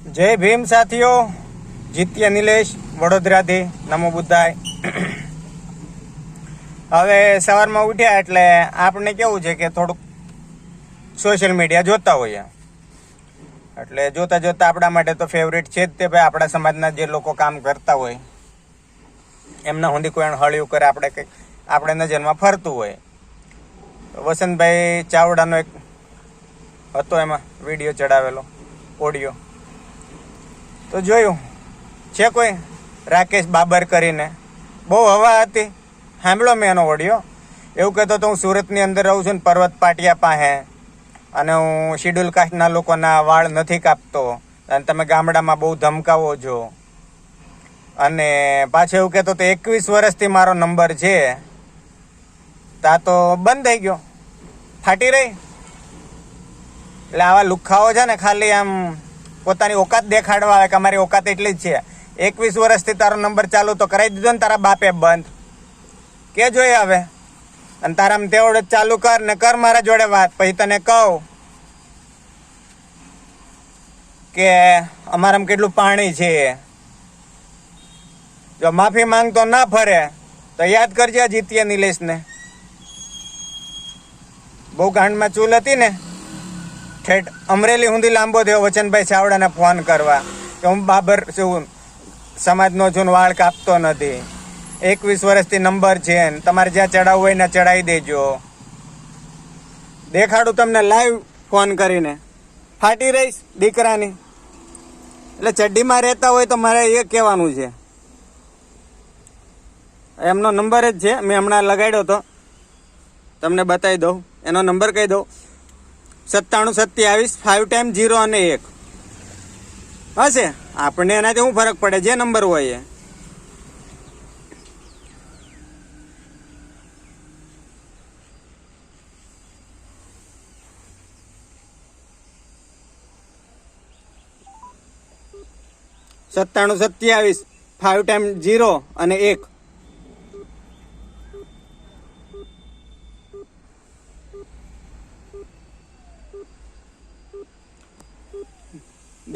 જય ભીમ સાથીઓ, જીત્યા નિલેશ, વડોદરાથી નમો બુદ્ધાય. હવે સવારમાં ઉઠ્યા એટલે આપણે કેવું છે કે થોડુંક સોશિયલ મીડિયા જોતા હોઈએ. એટલે જોતા જોતા આપણા માટે તો ફેવરેટ છે જ તે ભાઈ, આપણા સમાજના જે લોકો કામ કરતા હોય, એમના સુધી કોઈ હળિયું કરે, આપણે કંઈક, આપણે નજરમાં ફરતું હોય. વસંતભાઈ ચાવડાનો એક હતો એમાં વીડિયો ચડાવેલો ઓડિયો તો જોયું, છે કોઈ? રાકેશ બાબર કરીને. બહુ હવા હતી. સાંભળો મેં એનો ઓડિયો. એવું કહેતો તો હું સુરતની અંદર રહું છું ને પર્વત પાટિયા પાસે. અને હું શિડ્યુલ કાસ્ટના લોકોના વાળ નથી કાપતો. અને તમે ગામડામાં બહુ ધમકાવો છો. અને પાછું એવું કહેતો તો એકવીસ વર્ષથી મારો નંબર છે. તા તો બંધ થઈ ગયો. ફાટી રહી. એટલે આવા લુખાઓ છે ને ખાલી આમ પોતાની ઓકાત દેખાડવા આવે કે અમારી ઓકાત એટલી જ છે. એકવીસ વર્ષથી તારો નંબર ચાલુ તો કરાવી દીધો ને તારા બાપે બંધ. કે જોઈએ હવે? અને તારામ તેવડ ચાલુ કર, ને કર મારા જોડે વાત. પછી તને કહું કે અમારામાં કેટલું પાણી છે. જો માફી માંગતો ના ફરે, તો યાદ કરજે જીતીએ નિલેશને. બહુ ગાંડમાં ચૂલ હતી ને? ઠેઠ અમરેલી સુધી લાંબો થયો વચનભાઈ ચાવડાને ફોન કરવા કે હું બાબર છું, સમાજનો છું વાળ કાપતો નથી. એકવીસ વર્ષથી નંબર છે તમારે જ્યાં ચડાવવું હોય ને ચડાવી દેજો. દેખાડું તમને લાઈવ ફોન કરીને. ફાટી રહીશ દીકરાની. એટલે ચડ્ડીમાં રહેતા હોય તો મારે એ કહેવાનું છે. એમનો નંબર જ છે, મેં હમણાં લગાડ્યો હતો તમને બતાવી દઉં. એનો નંબર કહી દઉં. સત્તાણું સત્યાવીસ ફાઇવ ટાઈમ જીરો અને એક. હશે આપણને એનાથી શું ફરક પડે, જે નંબર હોય એ. સત્તાણું સત્યાવીસ ફાઇવ ટાઈમ જીરો અને એક.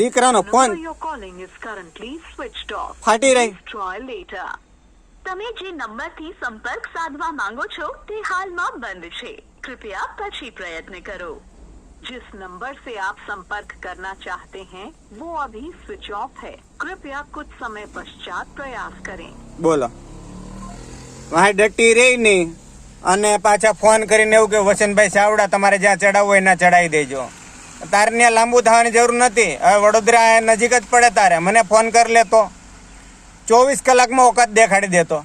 દીકરાનો The phone number you're calling is currently switched off. ફાટી રહી Please try later. તમે જે નંબરથી સંપર્ક સાધવા માંગો છો તે હાલમાં બંધ છે कृपया પછી प्रयत्न करो जिस नंबर से आप संपर्क करना चाहते हैं वो अभी स्विच ऑफ है कृपया कुछ समय पश्चात प्रयास करें બોલો વાહ ડટી રહી નહીં અને પાછા ફોન કરીને એવું કે વસંતભાઈ ચાવડા તમારે જ્યાં ચડાવવું હોય ના ચડાવી દેજો તારે ત્યાં લાંબુ થવાની જરૂર નથી. હવે વડોદરા નજીક જ પડે તારે. મને ફોન કરી લેતો ચોવીસ કલાકમાં ઓકાત દેખાડી દેતો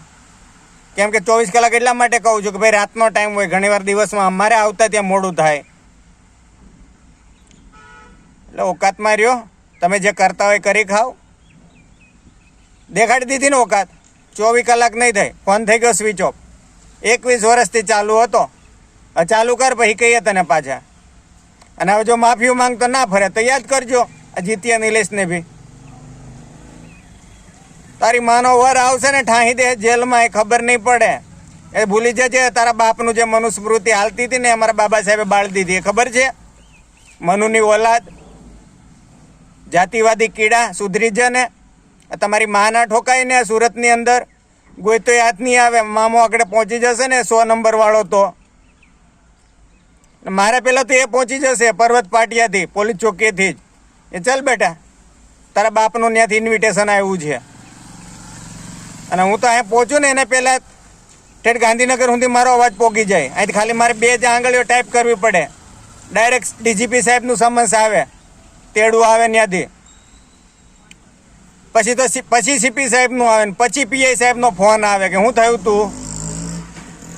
કેમ કે ચોવીસ કલાક એટલા માટે કહું છું કે ભાઈ, રાતનો ટાઈમ હોય, ઘણીવાર દિવસમાં અમારે આવતા ત્યાં મોડું થાય. એટલે ઓકાતમાં રહ્યો તમે જે કરતા હોય કરી ખાઓ દેખાડી દીધી ને ઓકાત. ચોવીસ કલાક નહીં થઈ ફોન થઈ ગયો સ્વિચ ઓફ. એકવીસ વર્ષથી ચાલુ હતો. ચાલુ કર પછી કહીએ તને પાછા. અને હવે જો માફીઓ માંગતો ના ફરે તો યાદ કરજો જીત્યા નિલેશને બી. તારી માનો વર આવશે ને ઠાહી દે, જેલમાં એ ખબર નહીં પડે. એ ભૂલી જજે, તારા બાપનું જે મનુસ્મૃતિ હાલતી હતી ને અમારા બાબા સાહેબે બાળી દીધી, એ ખબર છે? મનુની ઓલાદ, જાતિવાદી કીડા સુધરી જ ને. તમારી માના ઠોકાય ને સુરતની અંદર. કોઈ તો યાદ નહીં આવે, મામો આગળ પહોંચી જશે ને, સો નંબરવાળો તો. મારે પહેલાં તો એ પહોંચી જશે, પર્વત પાટિયાથી, પોલીસ ચોકીએથી જ. એ ચાલ બેટા, તારા બાપનું ત્યાંથી ઇન્વિટેશન આવ્યું છે. અને હું તો અહીંયા પહોંચું ને, એને પહેલાં ઠેઠ ગાંધીનગર સુધી મારો અવાજ પહોંચી જાય. અહીંથી ખાલી મારે બે જ આંગળીઓ ટાઈપ કરવી પડે. ડાયરેક્ટ ડીજીપી સાહેબનું સમન્સ આવે, તેડું આવે ત્યાંથી. પછી તો પછી સીપી સાહેબનું આવે ને, પછી પીઆઈ સાહેબનો ફોન આવે કે, શું થયું તું?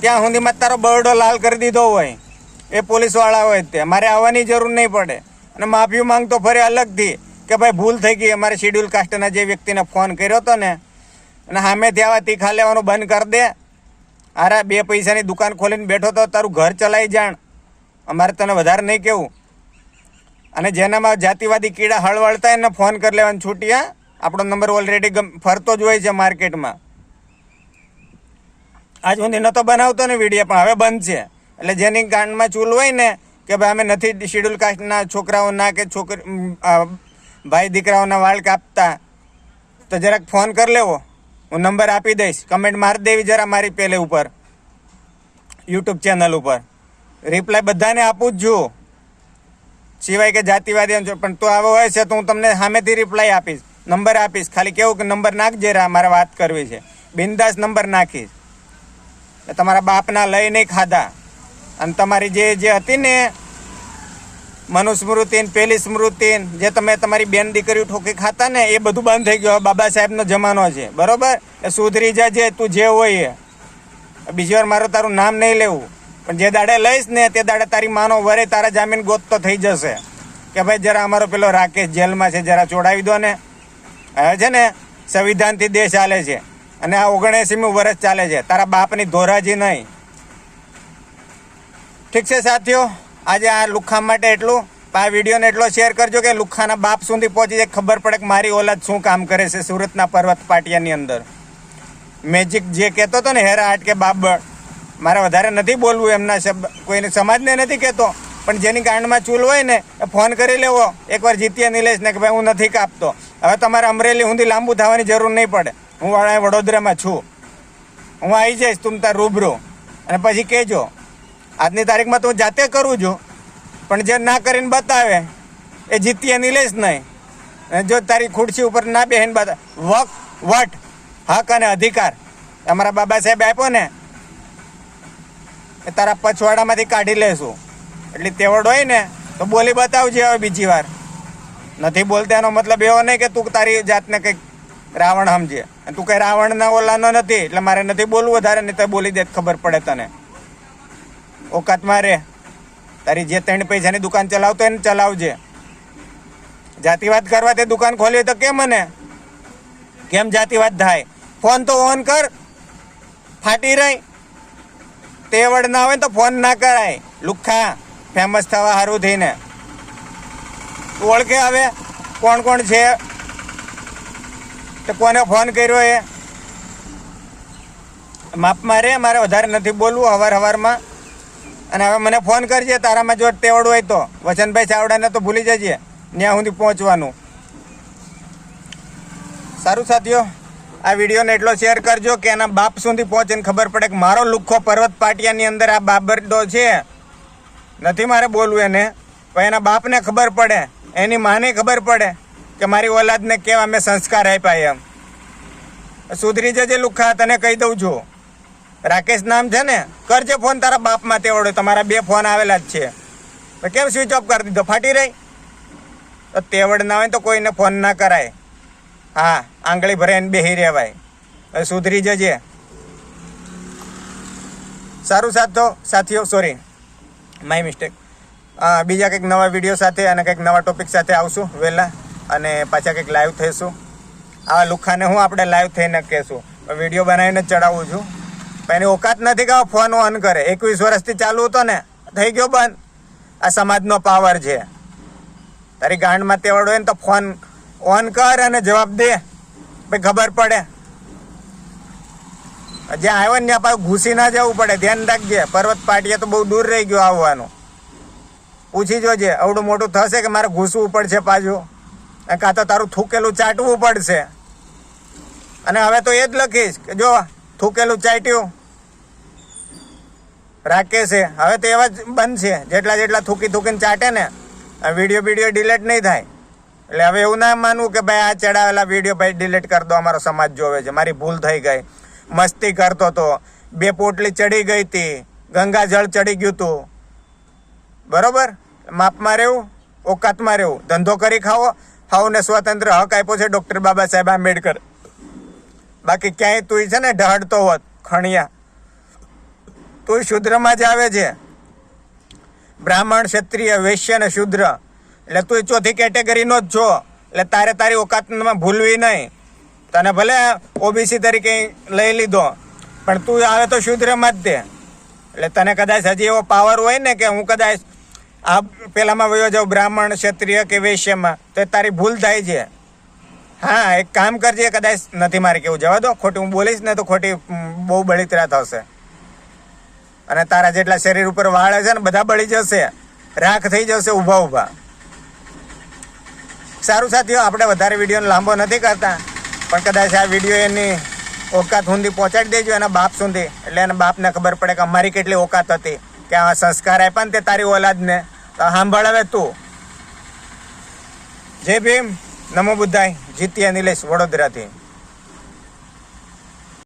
ત્યાં સુધીમાં તારો બરડો લાલ કરી દીધો હોય? એ પોલીસવાળા હોય તે. મારે આવવાની જરૂર નહીં પડે. અને માફી માંગતો ફરી અલગથી કે ભાઈ ભૂલ થઈ ગઈ, અમારે શેડ્યુલ કાસ્ટના જે વ્યક્તિને ફોન કર્યો હતો ને, અને સામેથી આવા તીખા લેવાનું બંધ કરી દે. અરે બે પૈસાની દુકાન ખોલીને બેઠો તો તારું ઘર ચલાવી જાણ. અમારે તને વધારે નહીં કેવું. અને જેનામાં જાતિવાદી કીડા હળવળતા એને ફોન કરી લેવાની છૂટી હા આપણો નંબર ઓલરેડી ફરતો જ હોય છે માર્કેટમાં આજ હું નહોતો બનાવતો ને વીડિયો પણ હવે બંધ છે. એટલે જેની ગાંડમાં ચૂલ હોય ને, કે ભાઈ અમે નથી શેડ્યુલ કાસ્ટના છોકરાઓના કે છોકરી ભાઈ દીકરાઓના વાળ કાપતા, તો જરાક ફોન કરી લેવો. હું નંબર આપી દઈશ. કમેન્ટ મારી દેવી જરા મારી પેલે ઉપર, યુટ્યુબ ચેનલ ઉપર. રિપ્લાય બધાને આપું જ છું. સિવાય કે જાતિવાદી પણ તું આવો હોય છે, તો હું તમને સામેથી રિપ્લાય આપીશ. નંબર આપીશ. ખાલી કેવું કે નંબર નાખજે રા, મારે વાત કરવી છે. બિંદાસ નંબર નાખીશ. તમારા બાપના લઈ નહીં ખાધા. અને તમારી જે જે હતી ને મનુસ્મૃતિ પહેલી પેલી સ્મૃતિ જે તમે તમારી બેન દીકરીઓ ઠોકી ખાતા ને, એ બધું બંધ થઈ ગયું. બાબા સાહેબનો જમાનો છે. બરોબર? એ સુધરી જજે તું જે હોય એ. બીજી વાર મારું તારું નામ નહીં લેવું. પણ જે દાડે લઈશ ને, તે દાડે તારી માનો વરે તારા જામીન ગોતતો થઈ જશે. કે ભાઈ જરા અમારો પેલો રાકેશ જેલમાં છે, જરા ચોડાવી દો ને. હવે છે ને, સંવિધાનથી દેશ ચાલે છે. અને આ ઓગણએંસીમું વર્ષ ચાલે છે. તારા બાપની ધોરાજી નહીં. ઠીક છે સાથીઓ, આજે આ લુખામ માટે એટલું. આ વિડીયોને એટલો શેર કરજો કે લુખ્ખાના બાપ સુધી પહોંચી જાય. ખબર પડે કે મારી ઓલાદ શું કામ કરે છે સુરતના પર્વત પાટિયાની અંદર. મેજિક જે કહેતો હતો ને, હેરા આર્ટ કે બાબર મારે વધારે નથી બોલવું એમના શબ્દ કોઈને સમાજને નથી કહેતો. પણ જેની ગાંડમાં ચૂલ હોય ને, એ ફોન કરી લેવો. એકવાર જીતીએ નિલેશને કે, ભાઈ, હું નથી કાપતો. હવે તમારે અમરેલી સુધી લાંબુ થવાની જરૂર નહીં પડે. હું વડોદરામાં છું. હું આવી જઈશ, તું તાર રૂબરૂ. અને પછી કહેજો આજની તારીખમાં તો હું જાતે કરું છું. પણ જે ના કરીને બતાવે, એ જીતીએ લઈશ નહીં. જો તારી ખુરશી ઉપર ના બેહીને બતા, વક, વટ, હક અને અધિકાર અમારા બાબા સાહેબ આપ્યો ને, એ તારા પછવાડામાંથી કાઢી લેશું. એટલે તેવડ હોય ને, તો બોલી બતાવજે હવે બીજી વાર. નથી બોલતા એનો મતલબ એવો નહીં કે તું તારી જાતને કંઈક રાવણ સમજે. તું કંઈ રાવણના ઓલાનો નથી, એટલે મારે નથી બોલવું વધારે, નહીં તો બોલી દે, ખબર પડે તને. ઓકાતમાં રે તારી જે ત્રણ પૈસાની દુકાન ચલાવતો એને ચલાવજે. જાતિવાદ કરવા તે દુકાન ખોલી તો કેમ મને? કેમ જાતિવાદ થાય? ફોન તો ઓન કર. ફાટી રહી. તેવડ ના હોય તો ફોન ના કરાય. લુખ્ખા ફેમસ થવા સારું થઈને. તું ઓળખે હવે કોણ કોણ છે? તો કોને ફોન કર્યો એ? માપમાં રે મારે વધારે નથી બોલવું હવાર હવારમાં. અને હવે મને ફોન કરજે, તારામાં જો ટેવડ હોય તો. વચનભાઈ ચાવડાને તો ભૂલી જજે ત્યાં સુધી પહોંચવાનું. સારું સાથીઓ, આ વિડીયોને એટલો શેર કરજો કે એના બાપ સુધી પહોંચે ને ખબર પડે કે મારો લુખ્ખો પર્વત પાટિયાની અંદર આ બાબરડો છે. નથી મારે બોલવું એને, પણ એના બાપને ખબર પડે, એની માને ખબર પડે કે મારી ઓલાદને કેવા મેં સંસ્કાર આપ્યા એમ. સુધરી જજે લુખ્ખા તને કહી દઉં છું. રાકેશ નામ છે ને, કરજે ફોન તારા બાપમાં તેવડો, તમારા બે ફોન આવેલા જ છે. તો કેમ સ્વિચ ઓફ કરી દીધો? ફાટી રહી? તો તેવડ ના હોય તો કોઈને ફોન ના કરાય. હા, આંગળી ભરાઈને બેહી રહેવાય. સુધરી જજે. સારું સાથો સાથીઓ સોરી માય મિસ્ટેક બીજા કંઈક નવા વીડિયો સાથે અને કંઈક નવા ટોપિક સાથે આવશું વહેલા અને પાછા કંઈક લાઈવ થઈશું. આવા લુખાને હું આપણે લાઈવ થઈને કહેશું. વીડિયો બનાવીને ચડાવું છું. એની ઓકાત નથી કે ફોન ઓન કરે. એકવીસ વર્ષથી ચાલુ હતો ને, થઈ ગયો બંધ. આ સમાજનો પાવર છે. તારી ગાંડમાં તેવડ હોય ને તો ફોન ઓન કર અને જવાબ દે. ભાઈ, ખબર પડે. જ્યાં આવ્યો ને ત્યાં પાછું ઘૂસી ના જવું પડે. ધ્યાન રાખજે. પર્વત પાટીએ તો બહુ દૂર રહી ગયો આવવાનું. પૂછી જોજે. અવડું મોટું થશે કે મારે ઘૂસવું પડશે પાછું? કાં તો તારું થૂકેલું ચાટવું પડશે? અને હવે તો એ જ લખીશ કે જો થૂકેલું ચાટ્યું રાખે છે. હવે તો એવા જ છે જેટલા જેટલા થૂકી થૂકીને ચાટે ને વીડિયો વીડિયો ડિલેટ નહીં થાય. એટલે હવે એવું ના માનવું કે ભાઈ આ ચડાવેલા વીડિયો ભાઈ ડિલીટ કરી દો, અમારો સમાજ જોવે છે. મારી ભૂલ થઈ ગઈ. મસ્તી કરતો તો. બે પોટલી ચડી ગઈ હતી. ગંગા જળ ચડી ગયું હતું. બરોબર? માપમાં રહેવું? ઓકાતમાં રહેવું? ધંધો કરી ખાવો? હાવને સ્વતંત્ર હક આપ્યો છે ડૉક્ટર બાબા સાહેબ આંબેડકર. બાકી ક્યાંય તું છે ને ઢહડતો હોત, ખણિયા. તું શુદ્રમાં જ આવે છે. બ્રાહ્મણ, ક્ષત્રિય, વૈશ્ય ને શુદ્ર. એટલે તું ચોથી કેટેગરીનો જ છો. એટલે તારે તારી ઓકાતમાં ભૂલવી નહીં. તને ભલે ઓબીસી તરીકે લઈ લીધો, પણ તું આવે તો શુદ્રમાં જ તે એટલે તને કદાચ હજી એવો પાવર હોય ને કે હું કદાચ આ પેલામાં વયો જાઉં બ્રાહ્મણ, ક્ષત્રિય કે વૈશ્યમાં, તો એ તારી ભૂલ થાય છે. હા, એક કામ કરજે, કદાચ નથી મારે કેવું જવા દો. ખોટી હું બોલીશ ને તો ખોટી બહુ બળીતરા થશે. અને તારા જેટલા શરીર ઉપર વાળ છે ને બધા બળી જશે. રાખ થઈ જશે ઊભા ઊભા. સારું સાથીઓ, આપણે વધારે વીડિયો લાંબો નથી કરતા. પણ કદાચ આ વીડિયો એની ઓકાત સુધી પહોંચાડી દેજો એના બાપ સુધી. એટલે એના બાપને ખબર પડે કે અમારી કેટલી ઓકાત હતી. કે આ સંસ્કાર આપ્યા ને તે તારી ઓલાદને. તો સાંભળ હવે તું. જય ભીમ. નમો બુદ્ધાય. જીત્યા નિલેશ વડોદરાથી.